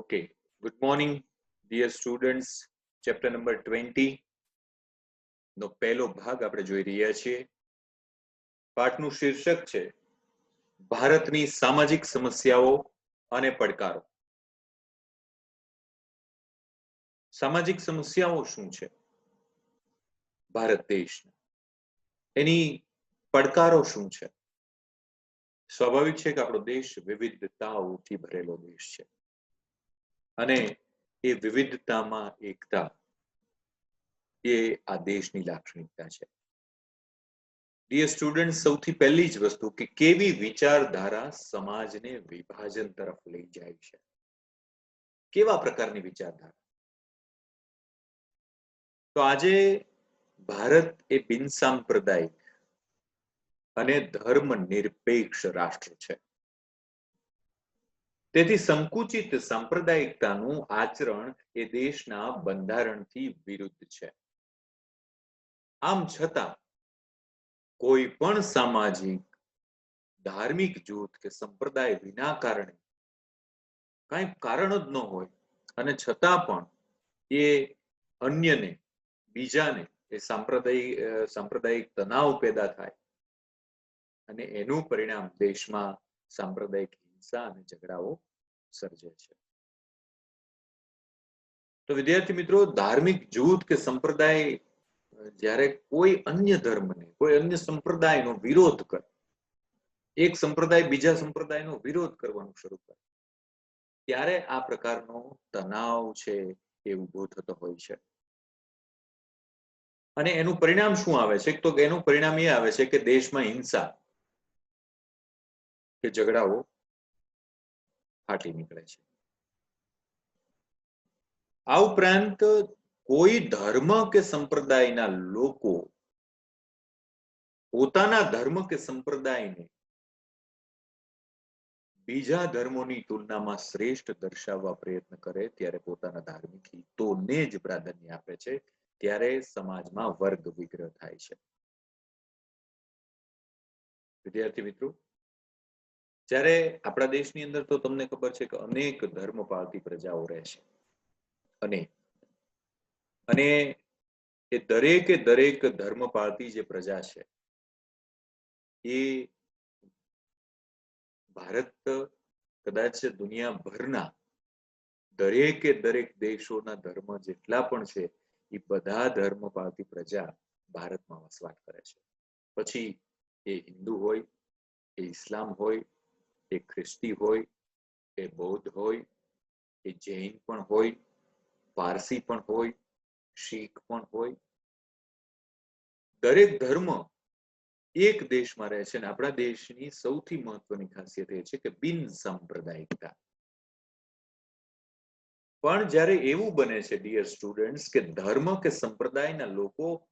Okay, good morning, dear students. Chapter number 20 નો પહેલો ભાગ આપણે જોઈ રહ્યા છીએ. પાઠનું શીર્ષક છે ભારતની સામાજિક સમસ્યાઓ અને પડકારો. સામાજિક સમસ્યાઓ શું છે? ભારત દેશના. એની પડકારો શું છે? સ્વાભાવિક છે કે આપણો દેશ વિવિધતાઓથી ભરેલો દેશ છે. અને એ વિવિધતામાં એકતા એ આ દેશની લાક્ષણિકતા છે. ડિયર સ્ટુડન્ટ સૌથી પહેલી જ વસ્તુ કે કેવી વિચારધારા સમાજને વિભાજન તરફ લઈ જાય છે? કેવા પ્રકારની વિચારધારા? તો આજે ભારત એ બિનસાંપ્રદાયિક અને ધર્મ નિરપેક્ષ રાષ્ટ્ર છે. તેથી સંકુચિત સાંપ્રદાયિકતાનું આચરણ એ દેશના બંધારણથી વિરુદ્ધ છે. આમ છતાં, કોઈ પણ સામાજિક, ધાર્મિક જૂથ કે સંપ્રદાય વિના કારણે કઈ કારણ જ ન હોય અને છતાં પણ એ અન્યને, બીજાને એ સાંપ્રદાયિક સાંપ્રદાયિક તણાવ પેદા થાય અને એનું પરિણામ દેશમાં સાંપ્રદાયિક હિંસા અને ઝઘડાઓ સર્જે છે. તો વિદ્યાર્થી મિત્રો, ધાર્મિક જૂથ કે સંપ્રદાય જ્યારે કોઈ અન્ય ધર્મને, કોઈ અન્ય સંપ્રદાયનો વિરોધ કરે, એક સંપ્રદાય બીજા સંપ્રદાયનો વિરોધ કરવાનું શરૂ કરે, ત્યારે આ પ્રકારનો તણાવ છે એ ઊભો થતો હોય છે. અને એનું પરિણામ શું આવે છે? તો એનું પરિણામ એ આવે છે કે દેશમાં હિંસા કે ઝઘડાઓ ફાટી નીકળે છે. આ ઉપરાંત કોઈ ધર્મ કે સંપ્રદાયના લોકો પોતાના ધર્મ કે સંપ્રદાયને બીજા ધર્મોની તુલનામાં શ્રેષ્ઠ દર્શાવવા પ્રયત્ન કરે ત્યારે પોતાના ધાર્મિક હિતોને જ પ્રાધાન્ય આપે છે, ત્યારે સમાજમાં વર્ગ વિગ્રહ થાય છે. વિદ્યાર્થી મિત્રો જ્યારે આપણા દેશની અંદર તો તમને ખબર છે કે અનેક ધર્મ પાળતી પ્રજાઓ રહે અને અને એ દરેકે દરેક ધર્મ પાળતી જે પ્રજા છે, એ ભારત કદાચ દુનિયાભરના દરેકે દરેક દેશોના ધર્મ જેટલા પણ છે, એ બધા ધર્મ પાળતી પ્રજા ભારતમાં વસવાટ કરે છે. પછી એ હિન્દુ હોય, એ ઇસ્લામ હોય એ ખ્રિસ્તી હોય, એ બૌદ્ધ હોય, એ જૈન પણ હોય, પારસી પણ હોય, શીખ પણ હોય. દરેક ધર્મ એક દેશમાં રહે છે અને આપણા દેશની સૌથી મહત્વની ખાસિયત એ છે કે બિન સાંપ્રદાયિકતા. પણ જ્યારે એવું બને છે ડિયર સ્ટુડન્ટ્સ કે ધર્મ કે સંપ્રદાયના લોકો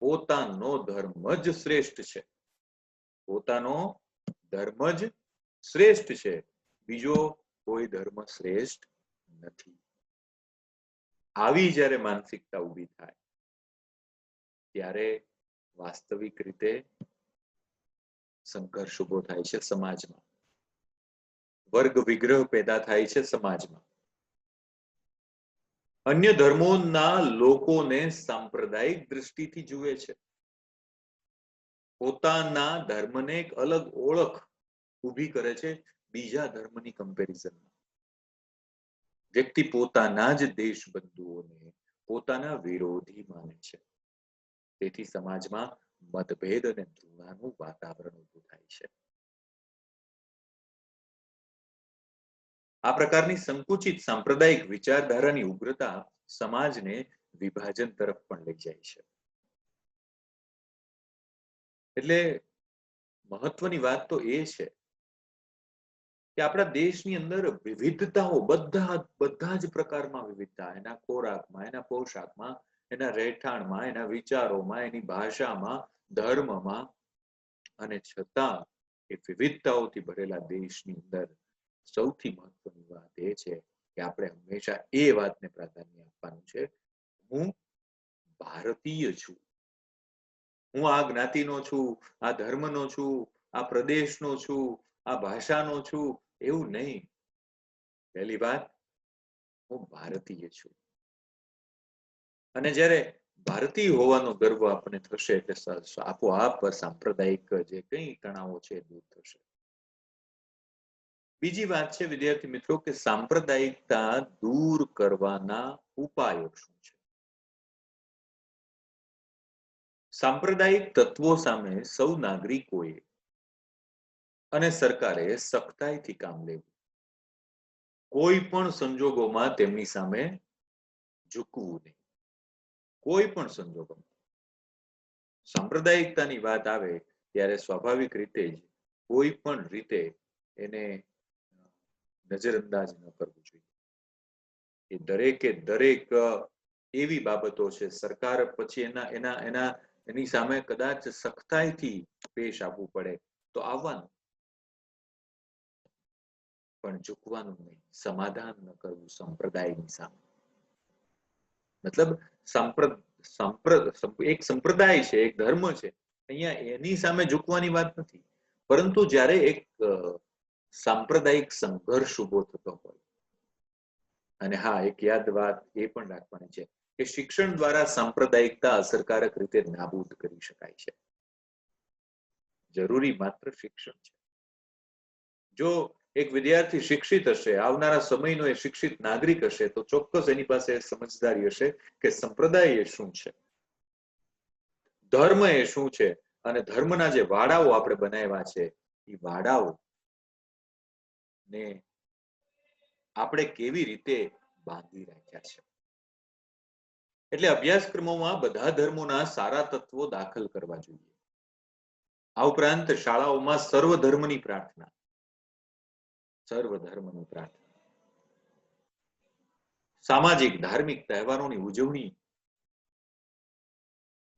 પોતાનો ધર્મ જ શ્રેષ્ઠ છે. પોતાનો ધર્મ જ શ્રેષ્ઠ છે. બીજો કોઈ ધર્મ શ્રેષ્ઠ નથી. આવી જ્યારે માનસિકતા ઊભી થાય, ત્યારે વાસ્તવિક રીતે સંઘર્ષ ઊભો થાય છે સમાજમાં. વર્ગ વિગ્રહ પેદા થાય છે સમાજમાં. અન્ય ધર્મોના લોકોને સાંપ્રદાયિક દ્રષ્ટિથી જુએ છે. પોતાના ધર્મને એક અલગ ઓળખ ઊભી કરે છે બીજા ધર્મની કમ્પેરિઝનમાં વ્યક્તિ પોતાના જ દેશ બંધુઓને પોતાના વિરોધી માને છે. તેથી સમાજમાં મતભેદ અને ધૃણાનું વાતાવરણ ઊભું થાય છે. આ પ્રકારની સંકુચિત સાંપ્રદાયિક વિચારધારાની ઉગ્રતા સમાજને વિભાજન તરફ પણ લઈ જાય છે. એટલે મહત્વની વાત તો એ છે કે આપણા દેશની અંદર વિવિધતાઓ બધા બધા જ પ્રકારમાં વિવિધતા. એના ખોરાકમાં, એના પોશાકમાં, એના રહેઠાણમાં, એના વિચારોમાં, એની ભાષામાં, ધર્મમાં અને છતાં એ વિવિધતાઓથી ભરેલા દેશની અંદર સૌથી મહત્વની વાત એ છે કે આપણે હંમેશા એ વાતને પ્રાધાન્ય આપવાનું છે. હું ભારતીય છું. હું આ જ્ઞાતિનો છું, આ ધર્મનો છું, આ પ્રદેશનો છું, આ ભાષાનો છું એવું નહીં. પહેલી વાત, હું ભારતીય છું. અને જ્યારે ભારતીય હોવાનો ગર્વ આપણને થશે એટલે આપોઆપ સાંપ્રદાયિક જે કઈ તણાવો છે દૂર થશે. બીજી વાત છે, વિદ્યાર્થી મિત્રો, કે સાંપ્રદાયિકતા દૂર કરવાના ઉપાયો શું છે? સાંપ્રદાયિક તત્વો સામે સૌ નાગરિકોએ અને સરકારે સખ્તાઈથી કામ લેવું. કોઈ પણ સંજોગોમાં તેમની સામે ઝૂકવું નહીં. કોઈ પણ સંજોગોમાં. સાંપ્રદાયિકતાની વાત આવે ત્યારે સ્વાભાવિક રીતે જ કોઈ પણ રીતે એને નજરઅંદાજ ન કરવું જોઈએ. એ દરેકે દરેક એવી બાબતો છે, સરકાર પછી એના એના એના, એની સામે કદાચ સખ્તાઈથી પેશ આવવું પડે તો આવવાનું. પણ ઝૂકવાનું નહીં, સમાધાન ન કરવું સંપ્રદાયની સામે. મતલબ એક સંપ્રદાય છે, એક ધર્મ છે, અહીંયા એની સામે ઝૂકવાની વાત નથી. પરંતુ જ્યારે એક સાંપ્રદાયિક સંઘર્ષ ઊભો થતો હોય, અને હા, એક યાદ વાત એ પણ રાખવાની છે કે શિક્ષણ દ્વારા સાંપ્રદાયિકતા અસરકારક રીતે નાબૂદ કરી શકાય છે. જરૂરી માત્ર શિક્ષણ છે. જો એક વિદ્યાર્થી શિક્ષિત હશે, આવનારા સમયનો એ શિક્ષિત નાગરિક હશે, તો ચોક્કસ એની પાસે સમજદારી હશે કે સંપ્રદાય એ શું છે. ધર્મ એ શું છે અને ધર્મના જે વાડાઓ આપણે બનાવ્યા છે, એ વાડાઓ ને આપણે કેવી રીતે બાંધી રાખ્યા છે. એટલે અભ્યાસક્રમોમાં બધા ધર્મોના સારા તત્વો દાખલ કરવા જોઈએ. આ ઉપરાંત શાળાઓમાં સર્વ ધર્મની પ્રાર્થના સર્વ પ્રાર્થના. સામાજિક, ધાર્મિક તહેવારોની ઉજવણી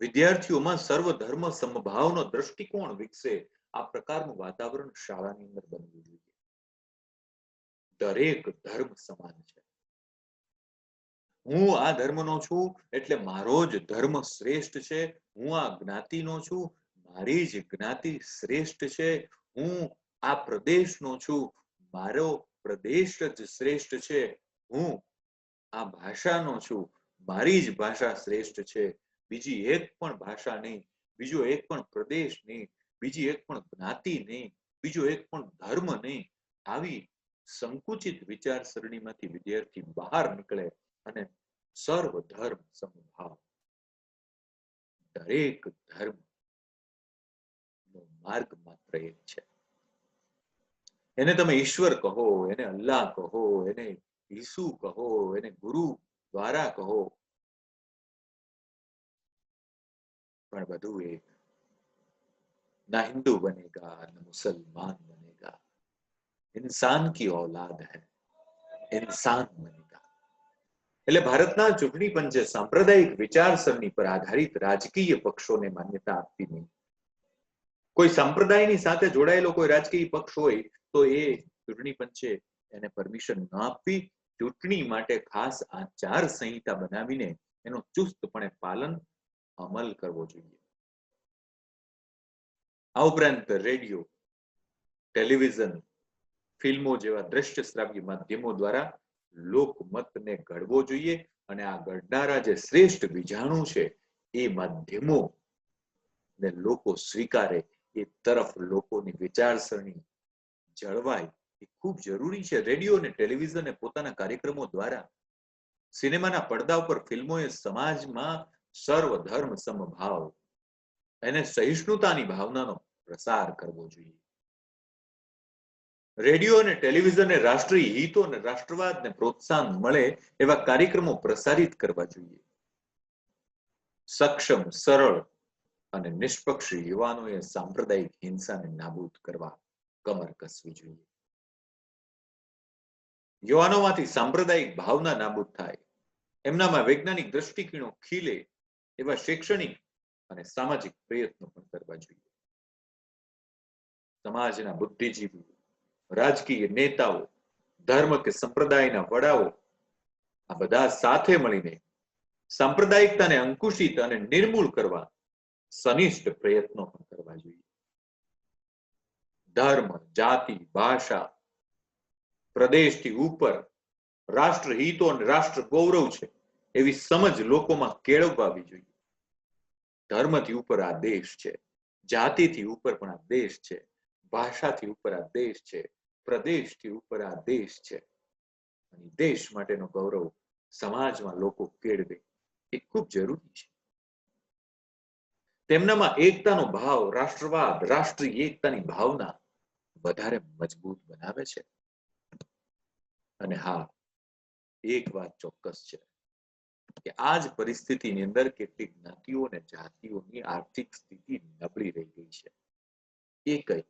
વિદ્યાર્થીઓમાં સર્વ સમભાવનો દ્રષ્ટિકોણ વિકસે આ પ્રકારનું વાતાવરણ શાળાની અંદર બનવું જોઈએ. દરેક ધર્મ સમાન છે. હું આ ધર્મનો છું એટલે મારો જ ધર્મ શ્રેષ્ઠ છે. હું આ જ્ઞાતિનો છું. મારી જ જ્ઞાતિ શ્રેષ્ઠ છે. હું આ પ્રદેશનો છું. મારો પ્રદેશ જ શ્રેષ્ઠ છે. હું આ ભાષાનો છું. મારી જ ભાષા શ્રેષ્ઠ છે. બીજી એક પણ ભાષા નહીં. બીજો એક પણ પ્રદેશ નહીં. બીજી એક પણ જ્ઞાતિ નહીં. બીજો એક પણ ધર્મ નહીં. આવી સંકુચિત વિચારસરણીમાંથી વિદ્યાર્થી બહાર નીકળે અને સર્વ ધર્મ સમભાવ. દરેક ધર્મ નો માર્ગ માત્ર એક છે. એને તમે ઈશ્વર કહો એને અલ્લાહ કહો એને ઈસુ કહો એને ગુરુ દ્વારા કહો પણ બધું એક ના હિન્દू बनेगा न मुसलमान बनेगा इंसान की औलाद है इंसान बनेगा એટલે ભારતના ચૂંટણી પંચે સાંપ્રદાયિક વિચારસરણી પર આધારિત રાજકીય પક્ષોને માન્યતા આપવી નહીં કોઈ સંપ્રદાયની સાથે જોડાયેલો કોઈ રાજકીય પક્ષ હોય તો એ ચૂંટણી પંચે એને પરમિશન ન આપવી ચૂંટણી માટે ખાસ આચાર સંહિતા બનાવીને એનું ચુસ્તપણે પાલન અમલ કરવો જોઈએ. આ ઉપરાંત રેડિયો, ટેલિવિઝન, ફિલ્મો જેવા દ્રશ્ય શ્રાવ્ય માધ્યમો દ્વારા લોકમતને ઘડવો જોઈએ અને આ ઘડનારા જે શ્રેષ્ઠ બીજાણુ છે એ માધ્યમો ને લોકો સ્વીકારે, એ તરફ લોકોની વિચારસરણી જળવાય એ ખૂબ જરૂરી છે. રેડિયો અને ટેલિવિઝને પોતાના કાર્યક્રમો દ્વારા સિનેમાના પડદા ઉપર ફિલ્મોએ સમાજમાં સર્વધર્મ સમભાવ, એને સહિષ્ણુતાની ભાવનાનો પ્રસાર કરવો જોઈએ. રેડિયો અને ટેલિવિઝનને રાષ્ટ્રીય હિતો અને રાષ્ટ્રવાદને પ્રોત્સાહન મળે એવા કાર્યક્રમો પ્રસારિત કરવા જોઈએ. સક્ષમ, સરળ અને નિષ્પક્ષ યુવાનોએ સાંપ્રદાયિક હિંસાને નાબૂદ કરવા કમર કસવી જોઈએ. યુવાનોમાંથી સાંપ્રદાયિક ભાવના નાબૂદ થાય. એમનામાં વૈજ્ઞાનિક દ્રષ્ટિકીણો ખીલે એવા શૈક્ષણિક અને સામાજિક પ્રયત્નો પણ કરવા જોઈએ. સમાજના બુદ્ધિજીવી, રાજકીય નેતાઓ, ધર્મ કે સંપ્રદાયના વડાઓ આ બધા સાથે મળીને સાંપ્રદાયિકતાને અંકુશિત અને નિર્મૂળ કરવા સનિષ્ઠ પ્રયત્નો પણ કરવા જોઈએ. ધર્મ, જાતિ, ભાષા, પ્રદેશથી ઉપર રાષ્ટ્રહિતો અને રાષ્ટ્ર ગૌરવ છે, એવી સમજ લોકોમાં કેળવવાવી જોઈએ. ધર્મથી ઉપર આ દેશ છે, જાતિથી ઉપર પણ આ દેશ છે, ભાષાથી ઉપર આ દેશ છે, પ્રદેશથી ઉપર આ દેશ છે. અને દેશ માટેનો ગૌરવ સમાજમાં લોકો કેળવે, એ ખૂબ જરૂરી છે. તેમનામાં એકતાનો ભાવ, રાષ્ટ્રવાદ, રાષ્ટ્રીય એકતાની ભાવના વધારે મજબૂત બનાવે છે. અને હા, એક વાત ચોક્કસ છે કે આ જ પરિસ્થિતિની અંદર કેટલીક જ્ઞાતિઓ અને જાતિઓની આર્થિક સ્થિતિ નબળી રહી ગઈ છે. એ કઈ.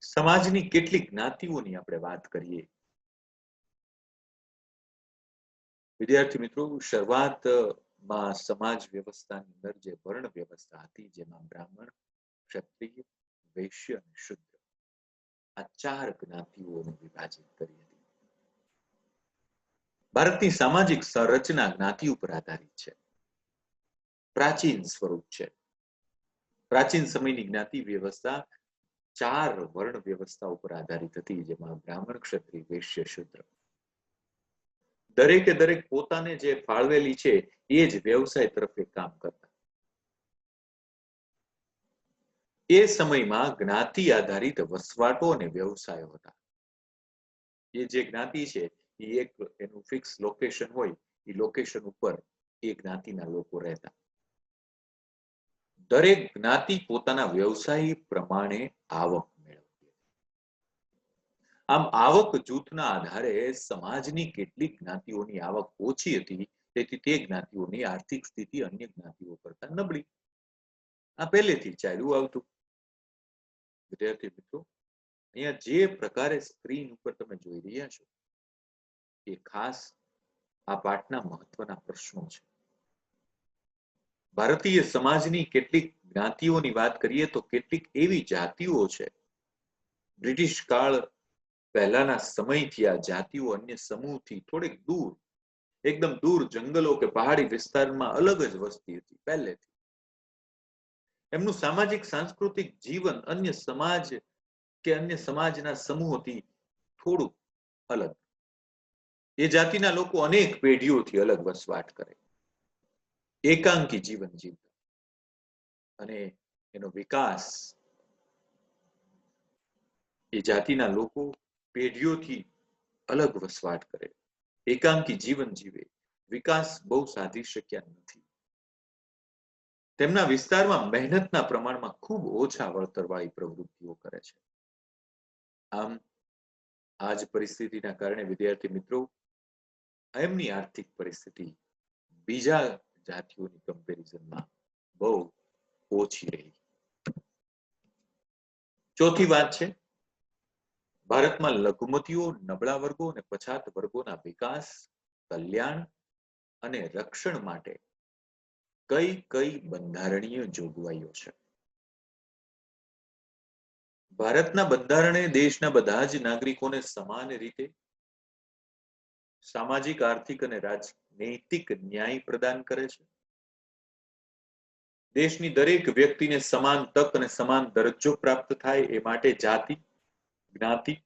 સમાજની કેટલીક જ્ઞાતિઓની આપણે વાત કરીએ. વિદ્યાર્થી મિત્રો, શરૂઆતમાં સમાજ વ્યવસ્થાની અંદર જે વર્ણ વ્યવસ્થા હતી, જેમાં બ્રાહ્મણ, ક્ષત્રિય વૈશ્ય અને શુદ્ધ. આ ચાર જ્ઞાતિઓને વિભાજિત કરી હતી. ભારતની સામાજિક સંરચના જ્ઞાતિ ઉપર આધારિત છે. પ્રાચીન સ્વરૂપ છે. પ્રાચીન સમયની જ્ઞાતિ વ્યવસ્થા ચાર વર્ણ વ્યવસ્થા ઉપર આધારિત હતી, જેમાં બ્રાહ્મણ ક્ષત્રિય, વૈશ્ય, શુદ્ર. દરેકે દરેક પોતાને જે ફાળવેલી છે, એ જ વ્યવસાય તરફે કામ કરતા. એ સમયમાં જ્ઞાતિ આધારિત વસવાટો અને વ્યવસાયો હતા. એ જે જ્ઞાતિ છે, એ એક એનું ફિક્સ લોકેશન હોય, એ લોકેશન ઉપર એ જ્ઞાતિના લોકો રહેતા. દરેક જ્ઞાતિ પોતાના વ્યવસાય પ્રમાણે આવક આમ આવક જૂથના આધારે સમાજની કેટલીક જ્ઞાતિઓની આવક ઓછી હતી, તેથી તે જ્ઞાતિઓની આર્થિક સ્થિતિ અન્ય જ્ઞાતિઓ કરતા નબળી. આ પહેલેથી ચાલ્યું આવતું. વિદ્યાર્થી મિત્રો, અહીંયા જે પ્રકારે સ્ક્રીન ઉપર તમે જોઈ રહ્યા છો, એ ખાસ આ પાઠના મહત્વના પ્રશ્નો છે. ભારતીય સમાજની કેટલીક જ્ઞાતિઓની વાત કરીએ તો કેટલીક એવી જાતિઓ છે, બ્રિટિશ કાળ પહેલાના સમયથી આ જાતિઓ અન્ય સમૂહથી થોડીક દૂર, એકદમ દૂર જંગલો કે પહાડી વિસ્તારમાં અલગ જ વસ્તી હતી પહેલેથી. એમનું સામાજિક, સાંસ્કૃતિક જીવન અન્ય સમાજ કે અન્ય સમાજના સમૂહોથી થોડું અલગ. એ જાતિના લોકો અનેક પેઢીઓથી અલગ વસવાટ કરે. એકાંકી જીવન જીવતા. અને એનો વિકાસ એ જાતિના લોકો પેઢીઓથી અલગ વસવાટ કરે. એકાંકી જીવન જીવે. વિકાસ બહુ સાધી શક્યા નથી. તેમના વિસ્તારમાં મહેનતના પ્રમાણમાં ખૂબ ઓછા વળતરવાળી પ્રવૃત્તિઓ કરે છે. આમ આ પરિસ્થિતિના કારણે વિદ્યાર્થી મિત્રો, એમની આર્થિક પરિસ્થિતિ બીજા જાતિઓની કમ્પેરિઝનમાં બહુ ઓછી રહી. ચોથી વાત છે, ભારતમાં લઘુમતીઓ, નબળા વર્ગો અને પછાત વર્ગોના વિકાસ, કલ્યાણ અને રક્ષણ માટે કઈ કઈ બંધારણીય જોગવાઈઓ છે? ભારતના બંધારણે દેશના બધા જ નાગરિકોને સમાન રીતે સામાજિક, આર્થિક અને રાજનૈતિક ન્યાય પ્રદાન કરે છે? દેશની દરેક વ્યક્તિને સમાન તક અને સમાન દરજ્જો પ્રાપ્ત થાય એ માટે જાતિ, જ્ઞાતિ,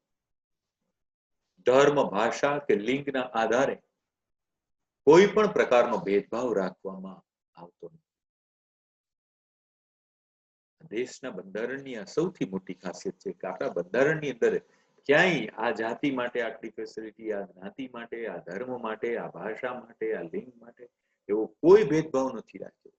ધર્મ, ભાષા કે લિંગના આધારે કોઈ પણ પ્રકારનો ભેદભાવ રાખવામાં આવતો નથી. દેશના બંધારણની આ સૌથી મોટી ખાસિયત છે કે આપણા બંધારણની અંદર ક્યાંય આ જાતિ માટે આટલી ફેસિલિટી આ જ્ઞાતિ માટે, આ ધર્મ માટે, આ ભાષા માટે, આ લિંગ માટે એવો કોઈ ભેદભાવ નથી રાખ્યો.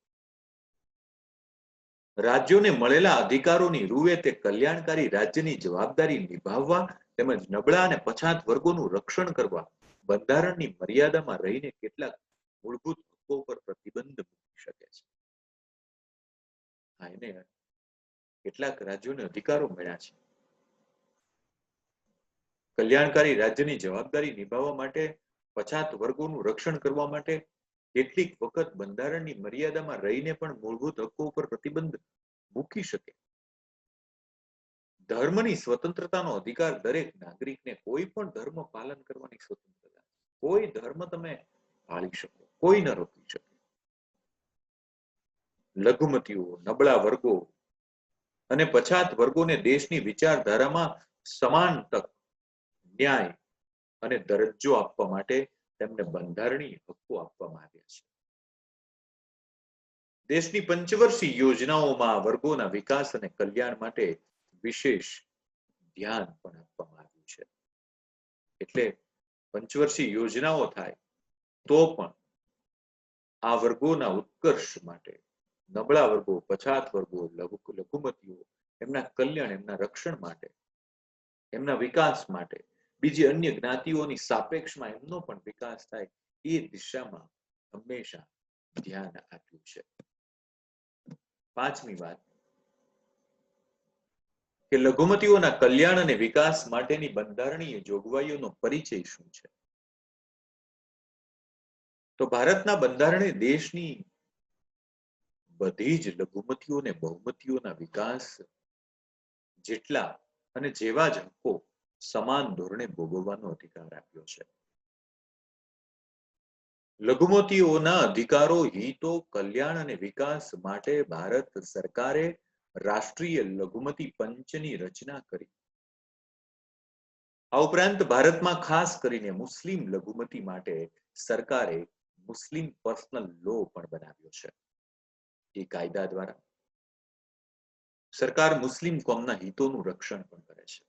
રાજ્યોને મળેલા અધિકારોની રૂએ તે કલ્યાણકારી રાજ્યની જવાબદારી નિભાવવા તેમજ નબળા અને પછાત વર્ગોનું રક્ષણ કરવા બંધારણની મર્યાદામાં રહીને કેટલાક મૂળભૂત હકો પર પ્રતિબંધ શકે છે. એને કેટલાક રાજ્યોને અધિકારો મળ્યા છે. કલ્યાણકારી રાજ્યની જવાબદારી નિભાવવા માટે, પછાત વર્ગોનું રક્ષણ કરવા માટે કેટલીક વખત બંધારણની મર્યાદામાં રહીને પણ મૂળભૂત હકો ઉપર પ્રતિબંધ મૂકી શકે. ધર્મની સ્વતંત્રતાનો અધિકાર દરેક નાગરિકને કોઈ પણ ધર્મ પાલન કરવાની સ્વતંત્રતા, કોઈ ધર્મ તમે પાળી શકો, કોઈ ન રોકી શકે. લઘુમતીઓ, નબળા વર્ગો અને પછાત વર્ગોને દેશની વિચારધારામાં સમાન તક, ન્યાય અને દરજ્જો આપવા માટે તેમને બંધારણીય હક્કો આપવામાં આવ્યા છે. દેશની પંચવર્ષીય યોજનાઓમાં વર્ગોના વિકાસ અને કલ્યાણ માટે વિશેષ ધ્યાન પણ આપવામાં આવ્યું છે. એટલે પંચવર્ષીય યોજનાઓ થાય તો પણ આ વર્ગોના ઉત્કર્ષ માટે નબળા વર્ગો, પછાત વર્ગો, લઘુ- લઘુમતીઓ, એમના કલ્યાણ, એમના રક્ષણ માટે, એમના વિકાસ માટે, બીજી અન્ય જ્ઞાતિઓની સાપેક્ષમાં એમનો પણ વિકાસ થાય એ દિશામાં હંમેશા ધ્યાન આપ્યું છે. પાંચમી વાત, કે લઘુમતીઓના કલ્યાણ અને વિકાસ માટેની બંધારણીય જોગવાઈઓનો પરિચય શું છે? તો ભારતના બંધારણે દેશની બધી જ લઘુમતીઓ અને બહુમતીઓના વિકાસ જેટલા અને જેવા જ હકો સમાન ધોરણે ભોગવવાનો અધિકાર આપ્યો છે. લઘુમતીઓના અધિકારો, હિતો, કલ્યાણ અને વિકાસ માટે ભારત સરકારે રાષ્ટ્રીય લઘુમતી પંચની રચના કરી. આ ઉપરાંત ભારતમાં ખાસ કરીને મુસ્લિમ લઘુમતી માટે સરકારે મુસ્લિમ પર્સનલ લો પણ બનાવ્યો છે. એ કાયદા દ્વારા. સરકાર મુસ્લિમ કોમના હિતોનું રક્ષણ પણ કરે છે.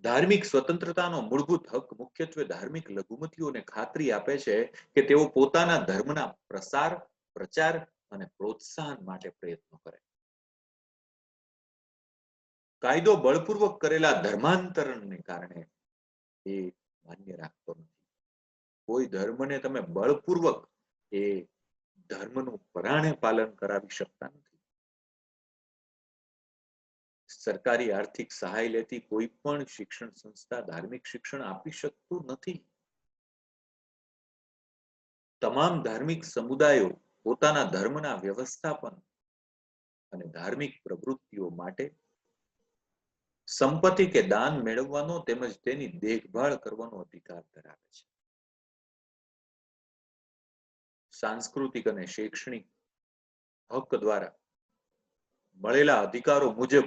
ધાર્મિક સ્વતંત્રતાનો મૂળભૂત હક મુખ્યત્વે ધાર્મિક લઘુમતીઓને ખાતરી આપે છે કે તેઓ પોતાના ધર્મના પ્રસાર, પ્રચાર અને પ્રોત્સાહન માટે પ્રયત્નો કરે. કાયદો બળપૂર્વક કરેલા ધર્માંતરણને કારણે એ માન્ય રાખતો નથી. કોઈ ધર્મને તમે બળપૂર્વક એ ધર્મનું પરાણે પાલન કરાવી શકતા નથી. સરકારી આર્થિક સહાય લેતી કોઈ પણ શિક્ષણ સંસ્થા ધાર્મિક શિક્ષણ આપી શકતું નથી. તમામ ધાર્મિક સમુદાયો પોતાના ધર્મના વ્યવસ્થાપન અને ધાર્મિક પ્રવૃત્તિઓ માટે સંપત્તિ કે દાન મેળવવાનો તેમજ તેની દેખભાળ કરવાનો અધિકાર ધરાવે છે. સાંસ્કૃતિક અને શૈક્ષણિક હક દ્વારા મળેલા અધિકારો મુજબ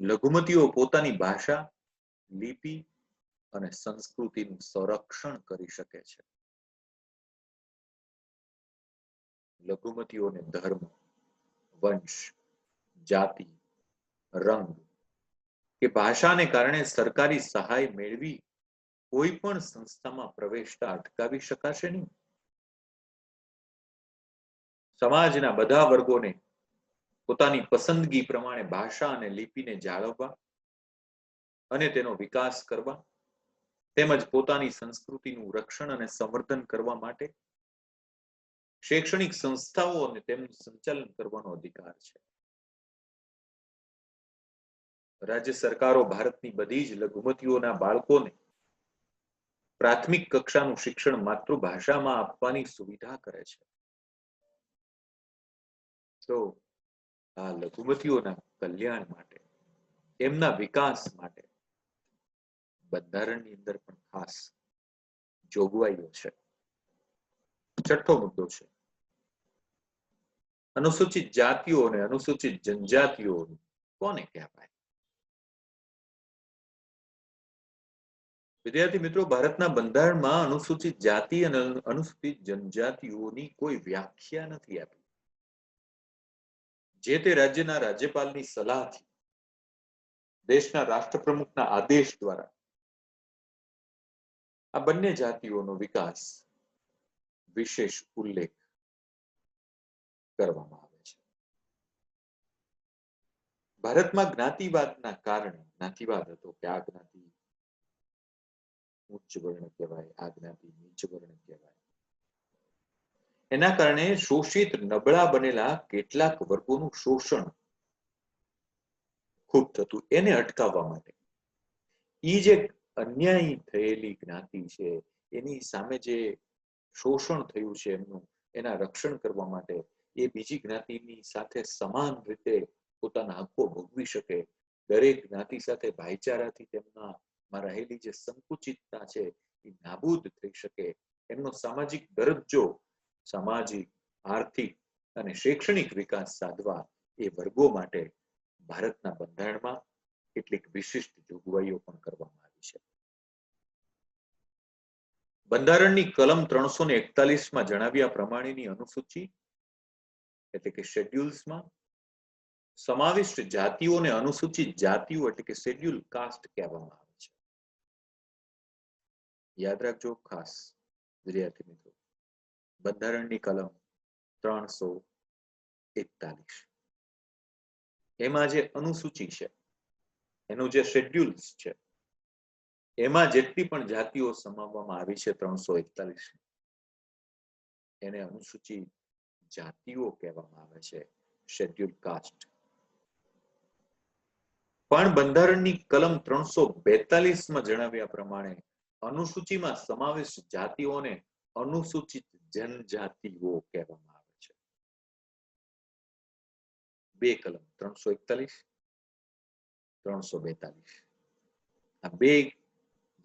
લઘુમતીઓ પોતાની ભાષા, લિપિ અને સંસ્કૃતિનું સંરક્ષણ કરી શકે છે. લઘુમતીઓને ધર્મ, વંશ, જાતિ, રંગ કે ભાષાને કારણે સરકારી સહાય મેળવી કોઈ પણ સંસ્થામાં પ્રવેશતા અટકાવી શકાશે નહીં? સમાજના બધા વર્ગોને પોતાની પસંદગી પ્રમાણે ભાષા અને લિપિને જાળવવા અને તેનો વિકાસ કરવા તેમજ પોતાની સંસ્કૃતિનું રક્ષણ અને સંવર્ધન કરવા માટે શૈક્ષણિક સંસ્થાઓ અને તેમનું સંચાલન કરવાનો અધિકાર છે. રાજ્ય સરકારો ભારતની બધી જ લઘુમતીઓના બાળકોને પ્રાથમિક કક્ષાનું શિક્ષણ માતૃભાષામાં આપવાની સુવિધા કરે છે. તો આ લઘુમતીઓના કલ્યાણ માટે, એમના વિકાસ માટે બંધારણની અંદર પણ ખાસ જોગવાઈઓ છે. છઠ્ઠો મુદ્દો છે. અનુસૂચિત જાતિઓ અને અનુસૂચિત જનજાતિઓ કોને કહેવાય? વિદ્યાર્થી મિત્રો, ભારતના બંધારણમાં અનુસૂચિત જાતિ અને અનુસૂચિત જનજાતિઓની કોઈ વ્યાખ્યા નથી આપી. જે તે રાજ્યના રાજ્યપાલની સલાહથી દેશના રાષ્ટ્રપ્રમુખના આદેશ દ્વારા, આ બંને જાતિઓનો વિકાસ વિશેષ ઉલ્લેખ કરવામાં આવે છે. ભારતમાં જ્ઞાતિવાદના કારણે, જ્ઞાતિવાદ હતો કે આ જ્ઞાતિ ઉચ્ચ વર્ણ કહેવાય, આ જ્ઞાતિ નીચ વર્ણ કહેવાય એના કારણે શોષિત નબળા બનેલા કેટલાક વર્ગોનું શોષણ ખૂબ થતું, એને અટકાવવા માટે. ઈ જે અન્યાયી થયેલી જ્ઞાતિ છે, એની સામે જે શોષણ થયું છે એમનું, એના રક્ષણ કરવા માટે, એ બીજી જ્ઞાતિની સાથે સમાન રીતે પોતાના હક્કો ભોગવી શકે. દરેક જ્ઞાતિ સાથે ભાઈચારાથી તેમના માં રહેલી જે સંકુચિતતા છે, એ નાબૂદ થઈ શકે. એમનો સામાજિક દરજ્જો સામાજિક, આર્થિક અને શૈક્ષણિક વિકાસ સાધવા એ વર્ગો માટે ભારતના બંધારણમાં કેટલીક વિશિષ્ટ જોગવાઈઓ પણ કરવામાં આવી છે. બંધારણની કલમ ત્રણસો ને એકતાલીસમાં જણાવ્યા પ્રમાણેની અનુસૂચિ એટલે કે શેડ્યુલ્સમાં સમાવિષ્ટ જાતિઓને અનુસૂચિત જાતિઓ એટલે કે શેડ્યુલ કાસ્ટ કહેવામાં આવે છે. યાદ રાખજો ખાસ વિદ્યાર્થી મિત્રો. બંધારણની કલમ ત્રણસો એકતાલીસ. એમાં જે અનુસૂચિ છે, એનું જે શેડ્યુલ્સ છે, એમાં જેટલી પણ જાતિઓ સમાવવામાં આવી છે ત્રણસો એકતાલીસ, એને અનુસૂચિ જાતિઓ કહેવામાં આવે છે, શેડ્યુલ કાસ્ટ. પણ બંધારણની કલમ ત્રણસો બેતાલીસમાં જણાવ્યા પ્રમાણે અનુસૂચિમાં સમાવેશ જાતિઓને અનુસૂચિત જનજાતિઓ કહેવામાં આવે છે. બે કલમ, ત્રણસો એકતાલીસ, ત્રણસો બેતાલીસ. આ બે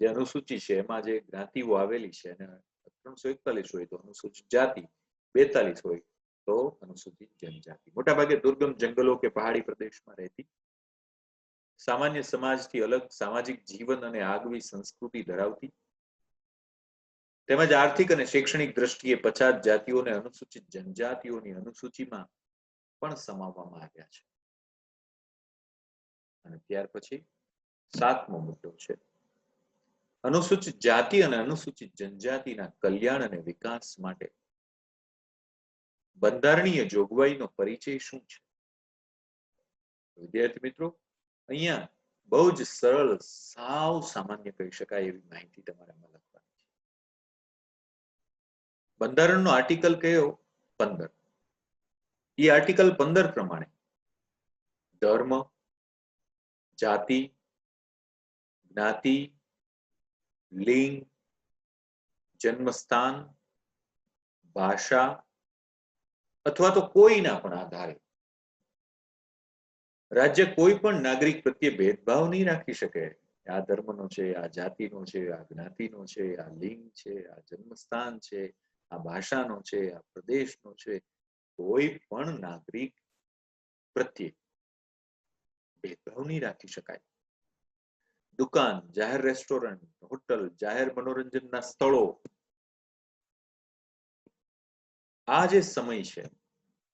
જે અનુસૂચિ છે, એમાં જે જ્ઞાતિઓ આવેલી છે અને ત્રણસો એકતાલીસ હોય તો અનુસૂચિત જાતિ, બેતાલીસ હોય તો અનુસૂચિત જનજાતિ. મોટાભાગે દુર્ગમ જંગલો કે પહાડી પ્રદેશમાં રહેતી સામાન્ય સમાજથી અલગ સામાજિક જીવન અને આગવી સંસ્કૃતિ ધરાવતી તેમજ આર્થિક અને શૈક્ષણિક દ્રષ્ટિએ પછાત જાતિઓને અનુસૂચિત જનજાતિઓની અનુસૂચિમાં પણ સમાવવામાં આવ્યા છે. અને ત્યાર પછી સાતમો મુદ્દો છે. અનુસૂચિત જાતિ અને અનુસૂચિત જનજાતિના કલ્યાણ અને વિકાસ માટે બંધારણીય જોગવાઈનો પરિચય શું છે? વિદ્યાર્થી મિત્રો, અહીંયા બહુ જ સરળ, સાવ સામાન્ય કહી શકાય એવી માહિતી તમારે લખવાની બંધારણનો આર્ટિકલ કયો? પંદર. એ આર્ટિકલ પંદર પ્રમાણે ધર્મ, જાતિ, જ્ઞાતિ, લિંગ, જન્મસ્થાન, ભાષા અથવા તો કોઈના પણ આધારે. રાજ્ય કોઈ પણ નાગરિક પ્રત્યે ભેદભાવ નહીં રાખી શકે. આ ધર્મનો છે, આ જાતિનો છે, આ જ્ઞાતિનો છે, આ લિંગ છે, આ જન્મસ્થાન છે આ ભાષાનો છે, આ પ્રદેશનો છે, કોઈ પણ નાગરિક પ્રત્યે ભેદભાવ નહીં રાખી શકાય. દુકાન, જાહેર રેસ્ટોરન્ટ, હોટલ, જાહેર મનોરંજનના સ્થળો. આ જે સમય છે,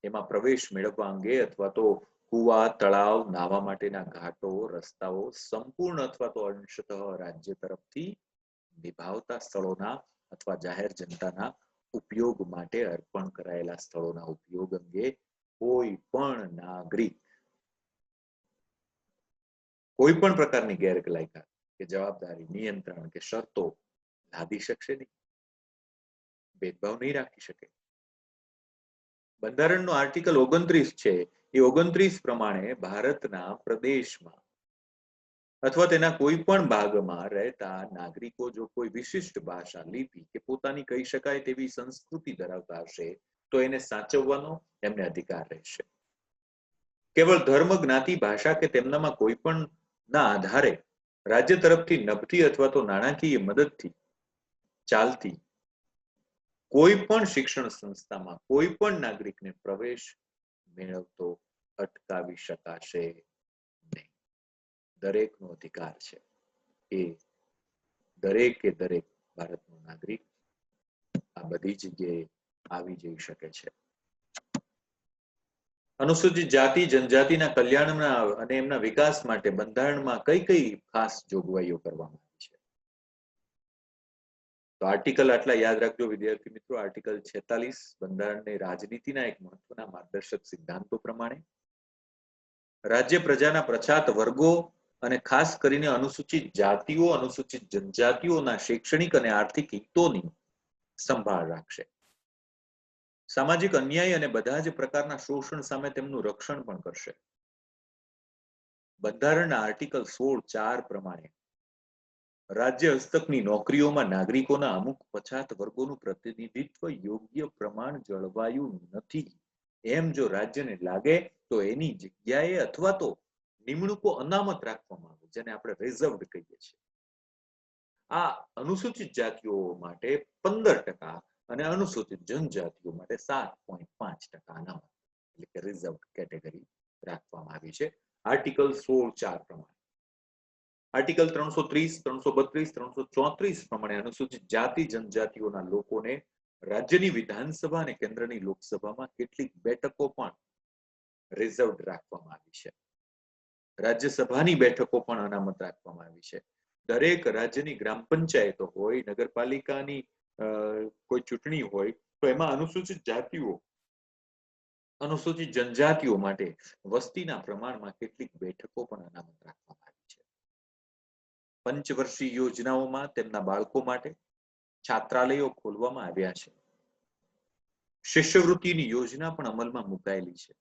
એમાં પ્રવેશ મેળવવા અંગે અથવા તો કુવા, તળાવ, નાહવા માટેના ઘાટો, રસ્તાઓ સંપૂર્ણ અથવા તો અંશતઃ રાજ્ય તરફથી નિભાવતા સ્થળોના અથવા જાહેર જનતાના ઉપયોગ માટે અર્પણ કરાયેલા સ્થળોના ઉપયોગ અંગે કોઈ પણ નાગરિક, કોઈ પણ પ્રકારની ગેરલાયકાત કે જવાબદારી નિયંત્રણ કે શરતો લાદી શકશે નહીં. ભેદભાવ નહીં રાખી શકે. બંધારણનો આર્ટિકલ ઓગણત્રીસ છે. એ ઓગણત્રીસ પ્રમાણે ભારતના પ્રદેશમાં અથવા તેના કોઈ પણ ભાગમાં રહેતા નાગરિકો જો કોઈ વિશિષ્ટ ભાષા લિપિ કે પોતાની કહી શકાય તેવી સંસ્કૃતિ ધરાવતા હશે, તો એને સાચવવાનો એમને અધિકાર રહેશે. કેવળ ધર્મ જ્ઞાતિ ભાષા કે તેમનામાં કોઈ પણ ના આધારે રાજ્ય તરફથી નભતી અથવા તો નાણાકીય મદદથી ચાલતી કોઈ પણ શિક્ષણ સંસ્થામાં કોઈ પણ નાગરિકને પ્રવેશ મેળવતો અટકાવી શકાશે. દરેકનો અધિકાર છે. એ દરેકે દરેક ભારતનો નાગરિક આ બધી જગ્યાએ આવી જઈ શકે છે. અનુસૂચિત જાતિ, જનજાતિના કલ્યાણના અને એમના વિકાસ માટે બંધારણમાં કઈ કઈ ખાસ જોગવાઈઓ કરવામાં આવી છે? તો આર્ટિકલ આટલા યાદ રાખજો વિદ્યાર્થી મિત્રો. આર્ટિકલ છેતાલીસ, બંધારણની રાજનીતિના એક મહત્વના માર્ગદર્શક સિદ્ધાંતો પ્રમાણે. રાજ્ય પ્રજાના પ્રછાત વર્ગો અને ખાસ કરીને અનુસૂચિત જાતિઓ, અનુસૂચિત જનજાતિઓના શૈક્ષણિક અને આર્થિક હિતોની સંભાળ રાખશે. સામાજિક અન્યાય અને બધા જ પ્રકારના શોષણ સામે તેમનું રક્ષણ પણ કરશે. બંધારણના આર્ટિકલ સોળ ચાર પ્રમાણે રાજ્ય હસ્તકની નોકરીઓમાં નાગરિકોના અમુક પછાત વર્ગોનું પ્રતિનિધિત્વ યોગ્ય પ્રમાણ જળવાયું નથી. એમ જો રાજ્યને લાગે તો એની જગ્યાએ અથવા તો નિમણૂકો અનામત રાખવામાં આવે, જેને આપણે રિઝર્વડ કહીએ છીએ. આ અનુસૂચિત જાતિઓ માટે પંદર ટકા અને અનુસૂચિત જનજાતિઓ માટે સાત પોઈન્ટ પાંચ ટકા અનામત, એટલે કે રિઝર્વ કેટેગરી રાખવામાં આવી છે. આર્ટિકલ સોળ ચાર પ્રમાણે. આર્ટિકલ ત્રણસો ત્રીસ, ત્રણસો બત્રીસ, ત્રણસો ચોત્રીસ પ્રમાણે અનુસૂચિત જાતિ જનજાતિઓના લોકોને રાજ્યની વિધાનસભા અને કેન્દ્રની લોકસભામાં કેટલીક બેઠકો પણ રિઝર્વ રાખવામાં આવી છે. રાજ્યસભાની બેઠકો પણ અનામત રાખવામાં આવી છે. દરેક રાજ્યની ગ્રામ પંચાયતો હોય, નગરપાલિકાની કોઈ ચૂંટણી હોય, તો એમાં અનુસૂચિત જાતિઓ, અનુસૂચિત જનજાતિઓ માટે વસ્તીના પ્રમાણમાં કેટલીક બેઠકો પણ અનામત રાખવામાં આવી છે. પંચવર્ષીય યોજનાઓમાં તેમના બાળકો માટે છાત્રાલયો ખોલવામાં આવ્યા છે. શિષ્યવૃત્તિની યોજના પણ અમલમાં મુકાયેલી છે.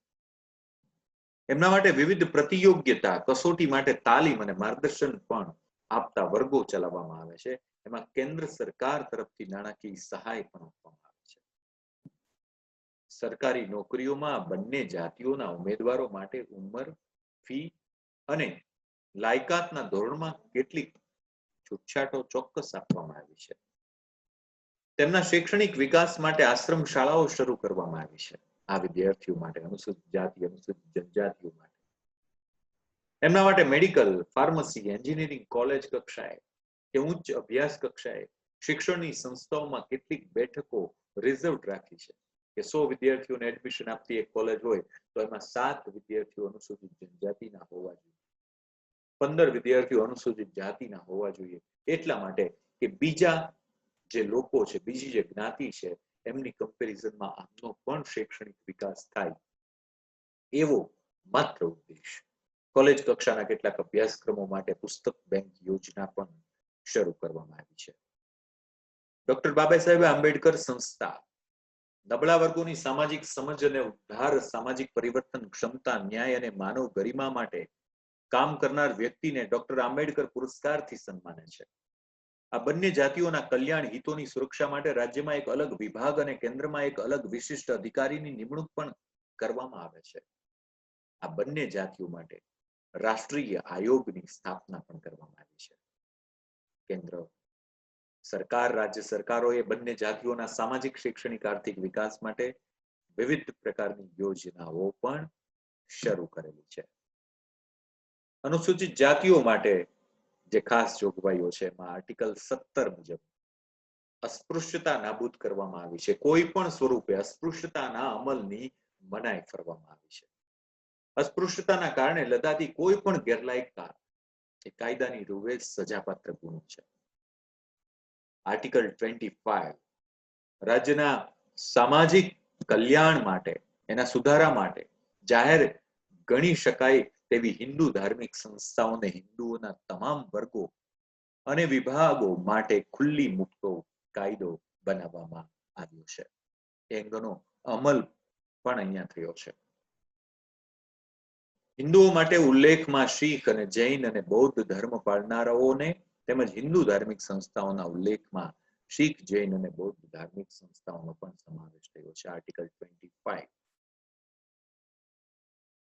એમના માટે વિવિધ પ્રતિયોગ્યતા, કસોટી માટે તાલીમ અને માર્ગદર્શન પણ આપતા વર્ગો ચલાવવામાં આવે છે. એમાં કેન્દ્ર સરકાર તરફથી નાણાકીય સહાય પણ આપવામાં આવે છે. સરકારી નોકરીઓમાં બંને જાતિઓના ઉમેદવારો માટે ઉંમર, ફી અને લાયકાતના ધોરણમાં કેટલીક છૂટછાટો ચોક્કસ આપવામાં આવી છે. તેમના શૈક્ષણિક વિકાસ માટે આશ્રમ શાળાઓ શરૂ કરવામાં આવી છે. આ વિદ્યાર્થીઓ માટે, અનુસૂચિત જાતિ, અનુસૂચિત જનજાતિઓ માટે. એમના માટે મેડિકલ ફાર્મસી એન્જિનિયરિંગ કોલેજ કક્ષાએ, કે ઉચ્ચ અભ્યાસ કક્ષાએ શિક્ષણની સંસ્થાઓમાં કેટલીક બેઠકો રિઝર્વ રાખી છે. કે સો વિદ્યાર્થીઓને એડમિશન આપતી એક કોલેજ હોય, તો એમાં સાત વિદ્યાર્થીઓ અનુસૂચિત જનજાતિના હોવા જોઈએ. પંદર વિદ્યાર્થીઓ અનુસૂચિત જાતિના હોવા જોઈએ. એટલા માટે કે બીજા જે લોકો છે, બીજી જે જ્ઞાતિ છે એમની કમ્પેરિઝનમાં આમનો પણ શૈક્ષણિક વિકાસ થાય. એવો માત્ર ઉદ્દેશ. કોલેજ કક્ષાના કેટલાક અભ્યાસક્રમો માટે પુસ્તક બેંક યોજના પણ શરૂ કરવામાં આવી છે. ડોક્ટર બાબા સાહેબ આંબેડકર સંસ્થા નબળા વર્ગોની સામાજિક સમજ અને ઉદ્ધાર, સામાજિક પરિવર્તન, ક્ષમતા, ન્યાય અને માનવ ગરિમા માટે કામ કરનાર વ્યક્તિને ડોક્ટર આંબેડકર પુરસ્કારથી સન્માને છે. આ બંને જાતિઓના કલ્યાણ હિતોની સુરક્ષા માટે રાજ્યમાં એક અલગ વિભાગ અને કેન્દ્રમાં એક અલગ વિશિષ્ટ અધિકારીની નિમણૂક પણ કરવામાં આવે છે. આ બંને જાતિઓ માટે રાષ્ટ્રીય આયોગની સ્થાપના પણ કરવામાં આવી છે. કેન્દ્ર સરકાર, રાજ્ય સરકારોએ બંને જાતિઓના સામાજિક, શૈક્ષણિક, આર્થિક વિકાસ માટે વિવિધ પ્રકારની યોજનાઓ પણ શરૂ કરેલી છે. અનુસૂચિત જાતિઓ માટે જે ખાસ જોગવાઈઓ છે એમાં આર્ટિકલ સત્તર મુજબ અસ્પૃશ્યતા નાબૂદ કરવામાં આવી છે. કોઈ પણ સ્વરૂપે અસ્પૃશ્યતાના અમલની મનાઈ કરવામાં આવી છે. અસ્પૃશ્યતાના કારણે લદાતી કોઈ પણ ગેરલાયકતા એ કાયદાની રૂવે સજાપાત્ર ગુનો છે. આર્ટિકલ ટ્વેન્ટી ફાઈવ રાજ્યના સામાજિક કલ્યાણ માટે, એના સુધારા માટે જાહેર ગણી શકાય તેવી હિન્દુ ધાર્મિક સંસ્થાઓને હિન્દુઓના તમામ વર્ગો અને વિભાગો માટે ખુલ્લી મૂકતો કાયદો બનાવવામાં આવ્યો છે. એ અંગનો અમલ પણ અહીંયા થયો છે. હિન્દુઓ માટે ઉલ્લેખમાં શીખ અને જૈન અને બૌદ્ધ ધર્મ પાળનારાઓને તેમજ હિન્દુ ધાર્મિક સંસ્થાઓના ઉલ્લેખમાં શીખ, જૈન અને બૌદ્ધ ધાર્મિક સંસ્થાઓનો પણ સમાવેશ થયો છે. આર્ટિકલ ટ્વેન્ટી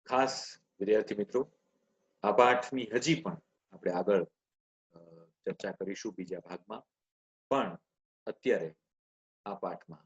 ખાસ વિદ્યાર્થી મિત્રો, આ પાઠની હજી પણ આપણે આગળ ચર્ચા કરીશું બીજા ભાગમાં. પણ અત્યારે આ પાઠમાં